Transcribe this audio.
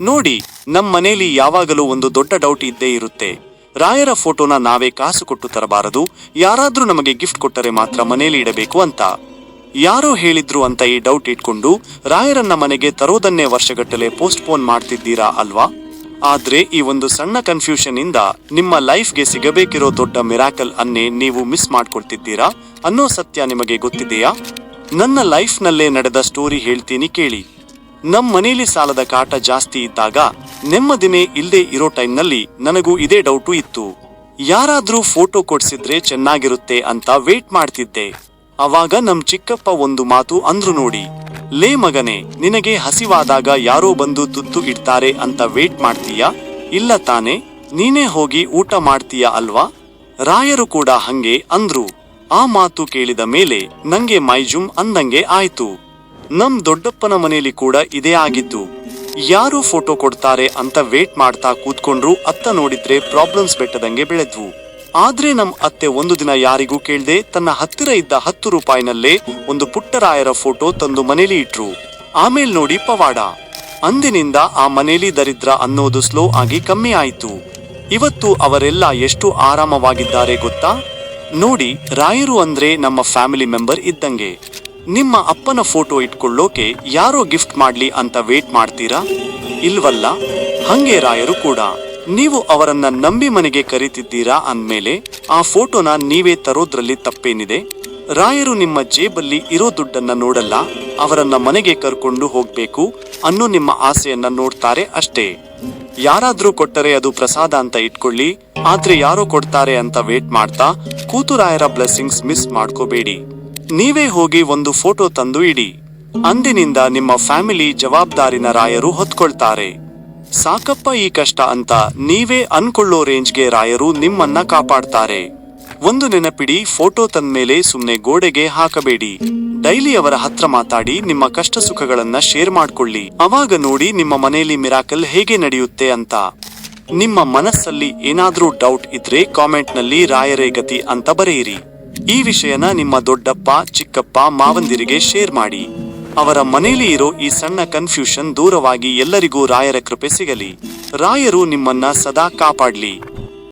ನೋಡಿ ನಮ್ಮ ಮನೇಲಿ ಯಾವಾಗಲೂ ಒಂದು ದೊಡ್ಡ ಡೌಟ್ ಇದ್ದೇ ಇರುತ್ತೆ. ರಾಯರ ಫೋಟೋನ ನಾವೇ ಕಾಸು ಕೊಟ್ಟು ತರಬಾರದು, ಯಾರಾದ್ರೂ ನಮಗೆ ಗಿಫ್ಟ್ ಕೊಟ್ಟರೆ ಮಾತ್ರ ಮನೇಲಿ ಇಡಬೇಕು ಅಂತ. ಯಾರೋ ಹೇಳಿದ್ರು ಅಂತ ಈ ಡೌಟ್ ಇಟ್ಕೊಂಡು, ರಾಯರನ್ನ ಮನೆಗೆ ತರೋದನ್ನೇ ವರ್ಷಗಟ್ಟಲೆ ಪೋಸ್ಟ್ಪೋನ್ ಮಾಡ್ತಿದ್ದೀರಾ ಅಲ್ವಾ? ಆದ್ರೆ ಈ ಒಂದು ಸಣ್ಣ ಕನ್ಫ್ಯೂಷನ್ ಇಂದ ನಿಮ್ಮ ಲೈಫ್ಗೆ ಸಿಗಬೇಕಿರೋ ದೊಡ್ಡ ಮಿರಾಕಲ್ ಅನ್ನೇ ನೀವು ಮಿಸ್ ಮಾಡ್ಕೊಳ್ತಿದ್ದೀರಾ ಅನ್ನೋ ಸತ್ಯ ನಿಮಗೆ ಗೊತ್ತಿದೆಯಾ? ನನ್ನ ಲೈಫ್ನಲ್ಲೇ ನಡೆದ ಸ್ಟೋರಿ ಹೇಳ್ತೀನಿ ಕೇಳಿ. ನಮ್ ಮನೇಲಿ ಸಾಲದ ಕಾಟ ಜಾಸ್ತಿ ಇದ್ದಾಗ ನೆಮ್ಮದಿನೇ ಇಲ್ಲದೆ ಇರೋ ಟೈಮ್ನಲ್ಲಿ ನನಗೂ ಇದೇ ಡೌಟು ಇತ್ತು. ಯಾರಾದ್ರೂ ಫೋಟೋ ಕೊಡ್ಸಿದ್ರೆ ಚೆನ್ನಾಗಿರುತ್ತೆ ಅಂತ ವೇಟ್ ಮಾಡ್ತಿದ್ದೆ. ಅವಾಗ ನಮ್ ಚಿಕ್ಕಪ್ಪ ಒಂದು ಮಾತು ಅಂದ್ರು ನೋಡಿ, ಲೇ ಮಗನೇ, ನಿನಗೆ ಹಸಿವಾದಾಗ ಯಾರೋ ಬಂದು ತುತ್ತು ಇಡ್ತಾರೆ ಅಂತ ವೇಟ್ ಮಾಡ್ತೀಯಾ? ಇಲ್ಲ ತಾನೆ, ನೀನೇ ಹೋಗಿ ಊಟ ಮಾಡ್ತೀಯಾ ಅಲ್ವಾ? ರಾಯರು ಕೂಡ ಹಂಗೆ ಅಂದ್ರು. ಆ ಮಾತು ಕೇಳಿದ ಮೇಲೆ ನಂಗೆ ಮೈಜುಮ್ ಅಂದಂಗೆ ಆಯ್ತು. ನಮ್ ದೊಡ್ಡಪ್ಪನ ಮನೆಯಲ್ಲಿ ಕೂಡ ಇದೇ ಆಗಿದ್ದು, ಯಾರು ಫೋಟೋ ಕೊಡ್ತಾರೆ ಅಂತ ವೇಟ್ ಮಾಡ್ತಾ ಕೂತ್ಕೊಂಡ್ರು ಅತ್ತ ನೋಡಿದ್ರೆ ಪ್ರಾಬ್ಲಮ್ಸ್ ಬೆಟ್ಟದಂಗೆ ಬೆಳೆದ್ವು. ಆದ್ರೆ ನಮ್ ಅತ್ತೆ ಒಂದು ದಿನ ಯಾರಿಗೂ ಕೇಳ್ದೆ ತನ್ನ ಹತ್ತಿರ ಇದ್ದ ಹತ್ತು ರೂಪಾಯಿನಲ್ಲೇ ಒಂದು ಪುಟ್ಟರಾಯರ ಫೋಟೋ ತಂದು ಮನೇಲಿ ಇಟ್ರು. ಆಮೇಲೆ ನೋಡಿ ಪವಾಡ. ಅಂದಿನಿಂದ ಆ ಮನೇಲಿ ದರಿದ್ರ ಅನ್ನೋದು ಸ್ಲೋ ಆಗಿ ಕಮ್ಮಿ ಆಯಿತು. ಇವತ್ತು ಅವರೆಲ್ಲ ಎಷ್ಟು ಆರಾಮವಾಗಿದ್ದಾರೆ ಗೊತ್ತಾ? ನೋಡಿ, ರಾಯರು ಅಂದ್ರೆ ನಮ್ಮ ಫ್ಯಾಮಿಲಿ ಮೆಂಬರ್ ಇದ್ದಂಗೆ. ನಿಮ್ಮ ಅಪ್ಪನ ಫೋಟೋ ಇಟ್ಕೊಳ್ಳೋಕೆ ಯಾರೋ ಗಿಫ್ಟ್ ಮಾಡ್ಲಿ ಅಂತ ವೇಟ್ ಮಾಡ್ತೀರಾ? ಇಲ್ವಲ್ಲ? ಹಂಗೆ ರಾಯರು ಕೂಡ. ನೀವು ಅವರನ್ನ ನಂಬಿ ಮನೆಗೆ ಕರೀತಿದ್ದೀರಾ ಅಂದಮೇಲೆ ಆ ಫೋಟೋನ ನೀವೇ ತರೋದ್ರಲ್ಲಿ ತಪ್ಪೇನಿದೆ. ರಾಯರು ನಿಮ್ಮ ಜೇಬಲ್ಲಿ ಇರೋ ದುಡ್ಡನ್ನ ನೋಡಲ್ಲ, ಅವರನ್ನ ಮನೆಗೆ ಕರ್ಕೊಂಡು ಹೋಗ್ಬೇಕು ಅನ್ನೋ ನಿಮ್ಮ ಆಸೆಯನ್ನ ನೋಡ್ತಾರೆ ಅಷ್ಟೇ. ಯಾರಾದ್ರೂ ಕೊಟ್ಟರೆ ಅದು ಪ್ರಸಾದ ಅಂತ ಇಟ್ಕೊಳ್ಳಿ, ಆದ್ರೆ ಯಾರೋ ಕೊಡ್ತಾರೆ ಅಂತ ವೇಟ್ ಮಾಡ್ತಾ ಕೂತು ರಾಯರ ಬ್ಲೆಸ್ಸಿಂಗ್ಸ್ ಮಿಸ್ ಮಾಡ್ಕೋಬೇಡಿ. ನೀವೇ ಹೋಗಿ ಒಂದು ಫೋಟೋ ತಂದು ಇಡಿ. ಅಂದಿನಿಂದ ನಿಮ್ಮ ಫ್ಯಾಮಿಲಿ ಜವಾಬ್ದಾರಿನ ರಾಯರು ಹೊತ್ಕೊಳ್ತಾರೆ. ಸಾಕಪ್ಪ ಈ ಕಷ್ಟ ಅಂತ ನೀವೇ ಅನ್ಕೊಳ್ಳೋ ರೇಂಜ್ಗೆ ರಾಯರು ನಿಮ್ಮನ್ನ ಕಾಪಾಡ್ತಾರೆ. ಒಂದು ನೆನಪಿಡಿ, ಫೋಟೋ ತಂದ್ಮೇಲೆ ಸುಮ್ನೆ ಗೋಡೆಗೆ ಹಾಕಬೇಡಿ. ಡೈಲಿ ಅವರ ಹತ್ರ ಮಾತಾಡಿ, ನಿಮ್ಮ ಕಷ್ಟ ಸುಖಗಳನ್ನ ಶೇರ್ ಮಾಡ್ಕೊಳ್ಳಿ. ಅವಾಗ ನೋಡಿ ನಿಮ್ಮ ಮನೆಯಲ್ಲಿ ಮಿರಾಕಲ್ ಹೇಗೆ ನಡೆಯುತ್ತೆ ಅಂತ. ನಿಮ್ಮ ಮನಸ್ಸಲ್ಲಿ ಏನಾದ್ರೂ ಡೌಟ್ ಇದ್ರೆ ಕಾಮೆಂಟ್ನಲ್ಲಿ ರಾಯರೇ ಗತಿ ಅಂತ ಬರೆಯಿರಿ. ಈ ವಿಷಯನ ನಿಮ್ಮ ದೊಡ್ಡಪ್ಪ, ಚಿಕ್ಕಪ್ಪ, ಮಾವಂದಿರಿಗೆ ಶೇರ್ ಮಾಡಿ. ಅವರ ಮನೆಯಲ್ಲಿ ಇರೋ ಈ ಸಣ್ಣ ಕನ್ಫ್ಯೂಷನ್ ದೂರವಾಗಿ ಎಲ್ಲರಿಗೂ ರಾಯರ ಕೃಪೆ ಸಿಗಲಿ. ರಾಯರು ನಿಮ್ಮನ್ನ ಸದಾ ಕಾಪಾಡ್ಲಿ.